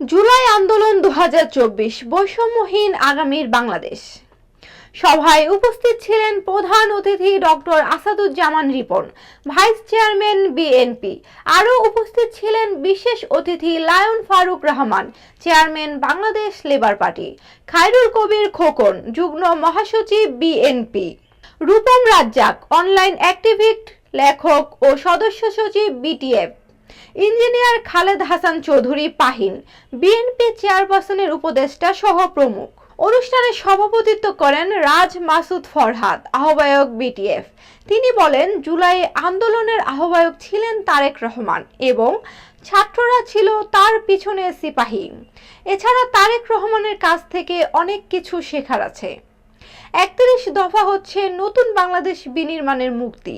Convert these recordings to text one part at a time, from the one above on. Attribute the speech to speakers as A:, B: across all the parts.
A: জুলাই আন্দোলন দু হাজার চব্বিশ বৈষম্যহীন আগামীর বাংলাদেশ। সভায় উপস্থিত ছিলেন প্রধান অতিথি doctor Asaduzzaman Ripon, vice chairman BNP. আরও উপস্থিত ছিলেন বিশেষ অতিথি lion Faruk Rahman, chairman Bangladesh labour party. Khairul Kabir Khokon, যুগ্ম মহাসচিব BNP. Rupam Razzak, online activist, লেখক ও সদস্য সচিব BTF. Engineer Khaled Hasan Chowdhury Pahin BNP চেয়ারপারসনের উপদেষ্টা সহ প্রমুখ। অনুষ্ঠানে সভাপতিত্ব করেন রাজ মাসুদ ফরহাদ, আহ্বায়ক বিটিএফ তিনি বলেন, জুলাই আন্দোলনের আহ্বায়ক ছিলেন তারেক রহমান এবং ছাত্ররা ছিল তার পিছনে সিপাহী। এছাড়া তারেক রহমানের কাছ থেকে অনেক কিছু শেখার আছে। একত্রিশ দফা হচ্ছে নতুন বাংলাদেশ বিনির্মাণের মুক্তি।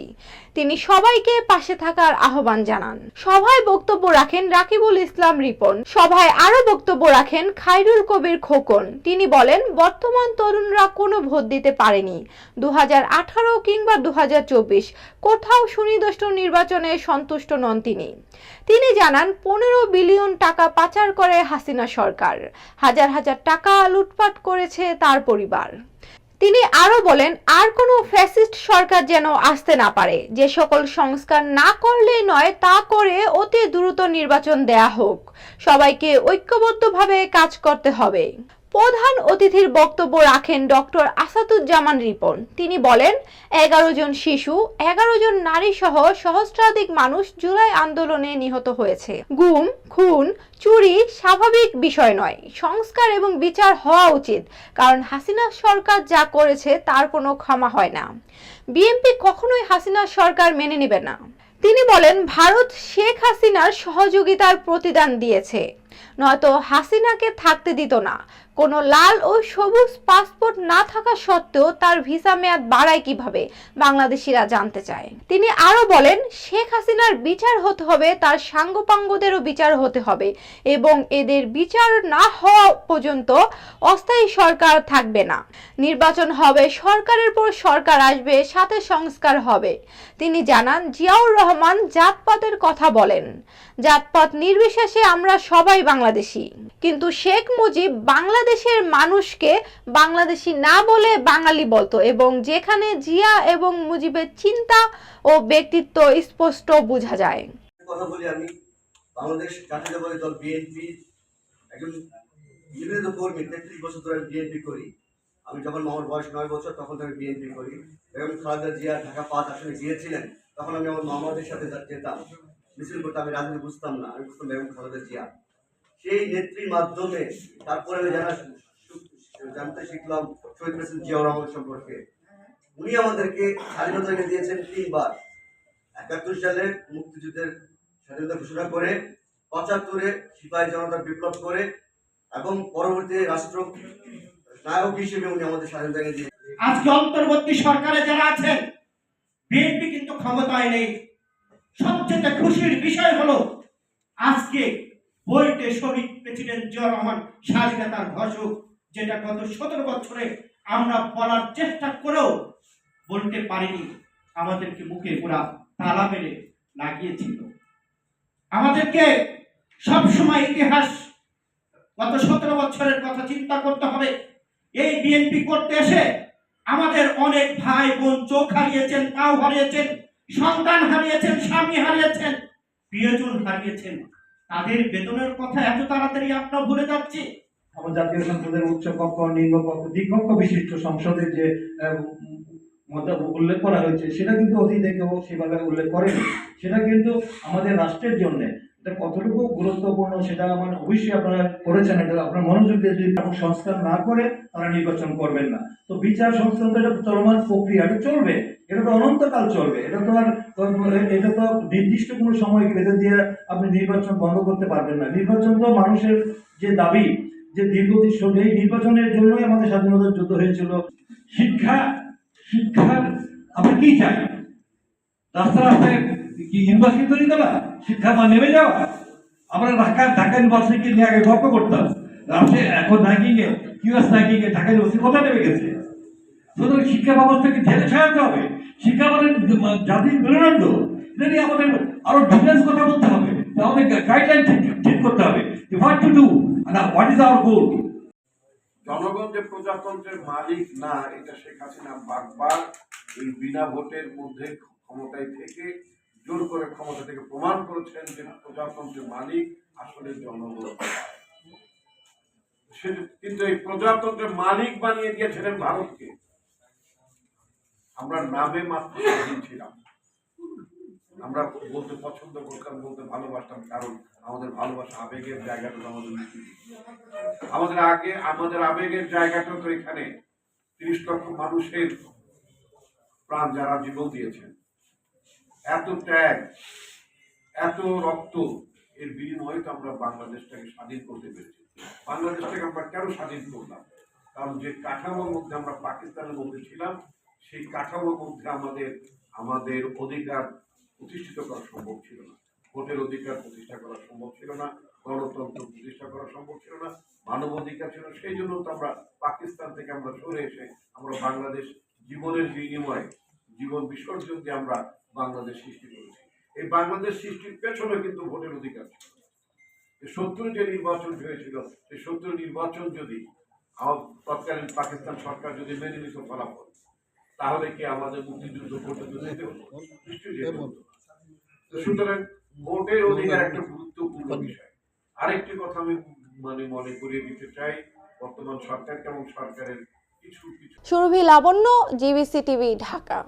A: তিনি সবাইকে পাশে থাকার আহ্বান জানান। সভায় বক্তব্য রাখেন রাকিবুল ইসলাম রিপন। সভায় আরও বক্তব্য রাখেন খাইরুল কবির খোকন। তিনি বলেন, বর্তমান তরুণরা কোনো ভোট দিতে পারেনি। দু হাজার আঠারো কিংবা দু হাজার চব্বিশ কোথাও সুনির্দিষ্ট নির্বাচনে সন্তুষ্ট নন তিনি। তিনি জানান, পনেরো বিলিয়ন টাকা পাচার করে হাসিনা সরকার। হাজার হাজার টাকা লুটপাট করেছে তার পরিবার। তিনি আরও বলেন, আর কোনো ফ্যাসিস্ট সরকার যেন আসতে না পারে। যে সকল সংস্কার না করলে নয়, তা করে অতি দ্রুত নির্বাচন দেয়া হোক। সবাইকে ঐক্যবদ্ধভাবে কাজ করতে হবে। প্রধান অতিথির বক্তব্য রাখেন ডক্টর আসাদুজ্জামান রিপন। তিনি বলেন, এগারো জন শিশু, এগারো জন নারী সহ সহস্রাধিক মানুষ জুলাই আন্দোলনে নিহত হয়েছে। গুম, খুন, চুরি স্বাভাবিক বিষয় নয়, সংস্কার এবং বিচার হওয়া উচিত, কারণ হাসিনা সরকার যা করেছে তার কোনো ক্ষমা হয় না। বিএনপি কখনোই হাসিনা সরকার মেনে নেবে না। তিনি বলেন, ভারত শেখ হাসিনার সহযোগিতার প্রতিদান দিয়েছে। নয়তো হাসিনাকে থাকতে দিত না। কোনো লাল ও সবুজ পাসপোর্ট না থাকা সত্ত্বেও তার ভিসা মেয়াদ বাড়ায় কীভাবে, বাংলাদেশিরা জানতে চায়। তিনি আরও বলেন, শেখ হাসিনার বিচার হতে হবে, তার সাঙ্গপাঙ্গদেরও বিচার হতে হবে এবং এদের বিচার না হওয়া পর্যন্ত অস্থায়ী সরকার থাকবে না। নির্বাচন হবে, সরকারের পর সরকার আসবে, সাথে সংস্কার হবে। তিনি জানান, জিয়াউর রহমান জাতপাতের কথা বলেন। জাতপাত নির্বিশেষে আমরা সবাই বাংলাদেশি। কিন্তু শেখ মুজিব বাংলাদেশের মানুষকে বাংলাদেশি না বলে বাঙালি বলতো এবং যেখানে জিয়া এবং মুজিবের চিন্তা ও ব্যক্তিত্ব স্পষ্ট বোঝা যায়।
B: কথা বলি আমি, বাংলাদেশ জাতীয়তাবাদী দল বিএনপি একজন নিবেদিত কর্মী, তেত্রিশ বছর ধরে বিএনপি করি। আমি যখন আমার বয়স নয় বছর, তখন থেকে বিএনপি করি। বেগম খালেদা জিয়া ঢাকা পাঁচ আসনে গিয়েছিলেন, তখন আমি আমার মামাদের সাথে যেতাম। মিছিল করতে আমি রাজনীতি বুঝতাম না, আমি বুঝতাম বেগম খালেদা জিয়া। সেই নেত্রীর মাধ্যমে তারপরে জানা জানতে শিখলাম শহীদ প্রেসিডেন্ট জিয়াউর রহমান সম্পর্কে। উনি আমাদেরকে স্বাধীনতা এনে দিয়েছেন তিনবার। একাত্তর সালে মুক্তিযুদ্ধের স্বাধীনতা ঘোষণা করে, পঁচাত্তরে সিপাহী জনতা বিপ্লব করে এবং পরবর্তী রাষ্ট্র নায়ক হিসেবে উনি আমাদের স্বাধীনতা এনে দিয়ে
C: আজকে অন্তর্বর্তী সরকারে যারা আছেন, বিএনপি কিন্তু ক্ষমতায় নেই। সবচেয়ে খুশির বিষয় হলো, আজকে বইটে শহীদ প্রেসিডেন্ট জিয়া রহমান স্বাধীনতার ঘোষক, যেটা গত সতেরো বছরে আমরা বলার চেষ্টা করেও বলতে পারিনি, আমাদেরকে মুখে পুরা তালা মেরে লাগিয়েছিল। আমাদেরকে সবসময় ইতিহাস, গত সতেরো বছরের কথা চিন্তা করতে হবে। এই বিএনপি করতে এসে আমাদের অনেক ভাই বোন চোখ হারিয়েছেন, পাও হারিয়েছেন, সন্তান হারিয়েছেন, স্বামী হারিয়েছেন, প্রিয়জন হারিয়েছেন। তাদের বেতনের কথা এত তাড়াতাড়ি আমরা ভুলে যাচ্ছি।
D: আমার জাতীয় সংসদের উচ্চ কক্ষ নিম্ন কক্ষ দ্বিকক্ষ বিশিষ্ট সংসদের যে উল্লেখ করা হয়েছে, সেটা কিন্তু অতীতে কেউ সেভাবে উল্লেখ করেনি। সেটা কিন্তু আমাদের রাষ্ট্রের জন্য এটা কতটুকু গুরুত্বপূর্ণ সেটা মানে অবশ্যই আপনারা করেছেন, এটা আপনার মনোযোগ দিয়ে যদি সংস্কার না করে তারা নির্বাচন করবেন না। তো বিচার সংস্কার এটা চলমান প্রক্রিয়া, এটা চলবে, এটা তো অনন্তকাল চলবে, এটা তো আর এটা তো নির্দিষ্ট কোনো সময় বেঁধে দিয়ে আপনি নির্বাচন বন্ধ করতে পারবেন না। নির্বাচন তো মানুষের যে দাবি, যে দীর্ঘদিন এই নির্বাচনের জন্যই আমাদের স্বাধীনতার যুদ্ধ হয়েছিল।
E: শিক্ষা, শিক্ষার আপনি কি চান রাস্তা রাস্তায় কি ইউনিভার্সিটি তৈরি করা? শিক্ষা মান নেমে যাওয়া আমরা ঢাকা ঢাকা ইউনিভার্সিটি নিয়ে আগে গল্প করতাম। রাষ্ট্রে এখন র্যাঙ্কিং এ ইউএস র্যাঙ্কিং এ ঢাকা ইউনিভার্সিটি কোথায় নেমে গেছে। সুতরাং শিক্ষা ব্যবস্থাকে ঢেলে সাজাতে হবে? শিক্ষা মানে জাতির মেরুদণ্ড? এটা নিয়ে আমাদের আরও ডিটেলস কথা বলতে হবে। আমাদের গাইডলাইন ঠিক করতে হবে What to? And what is our goal?
F: জনগণ যে প্রজাতন্ত্রের মালিক না, এটা শেখ হাসিনা বারবার এই বিনা ভোটের মধ্যে ক্ষমতায় থেকে জোর করে ক্ষমতা থেকে প্রমাণ করেছেন যে প্রজাতন্ত্রের মালিক আসলে জনগণ। কিন্তু এই প্রজাতন্ত্রের মালিক বানিয়ে দিয়েছিলেন ভারতকে। আমরা নামে মাত্র ছিলাম। আমরা বলতে পছন্দ করতাম, বলতে ভালোবাসতাম, কারণ আমাদের ভালোবাসা আবেগের জায়গাটা আমাদের আমাদের আগে, আমাদের আবেগের জায়গাটা তো এখানে। তিরিশ লক্ষ মানুষের প্রাণ যারা জীবন দিয়েছেন। এত ত্যাগ, এত রক্ত, এর বিনিময়ে তো আমরা বাংলাদেশটাকে স্বাধীন করতে পেরেছি। বাংলাদেশটাকে আমরা কেন স্বাধীন করলাম? কারণ যে কাঠামোর মধ্যে আমরা পাকিস্তানের মধ্যে ছিলাম, সেই কাঠামোর মধ্যে আমাদের আমাদের অধিকার প্রতিষ্ঠিত করা সম্ভব ছিল না। ভোটের অধিকার প্রতিষ্ঠা করা সম্ভব ছিল না, গণতন্ত্র প্রতিষ্ঠা করা সম্ভব ছিল না মানব অধিকার ছিল সেই জন্য তো আমরা পাকিস্তান থেকে আমরা সরে এসে আমরা বাংলাদেশ জীবনের বিনিময়ে জীবন বিসর্জন দিয়ে আমরা বাংলাদেশ সৃষ্টি করেছি। এই বাংলাদেশ সৃষ্টির পেছনে কিন্তু ভোটের অধিকার সত্তর যে নির্বাচন হয়েছিল সেই সত্তর নির্বাচন যদি তৎকালীন পাকিস্তান সরকার যদি মেনে নিত ফলাফল তাহলে কি আমাদের মুক্তিযুদ্ধ পর্যন্ত যেতে হতো? সুতরাং ভোটের অধিকার একটা গুরুত্বপূর্ণ বিষয়। আরেকটি কথা আমি মানে মনে করিয়ে দিতে চাই বর্তমান সরকারকে এবং সরকারের কিছু কিছু
A: সুরভি লাবণ্য জিবিসি টিভি ঢাকা।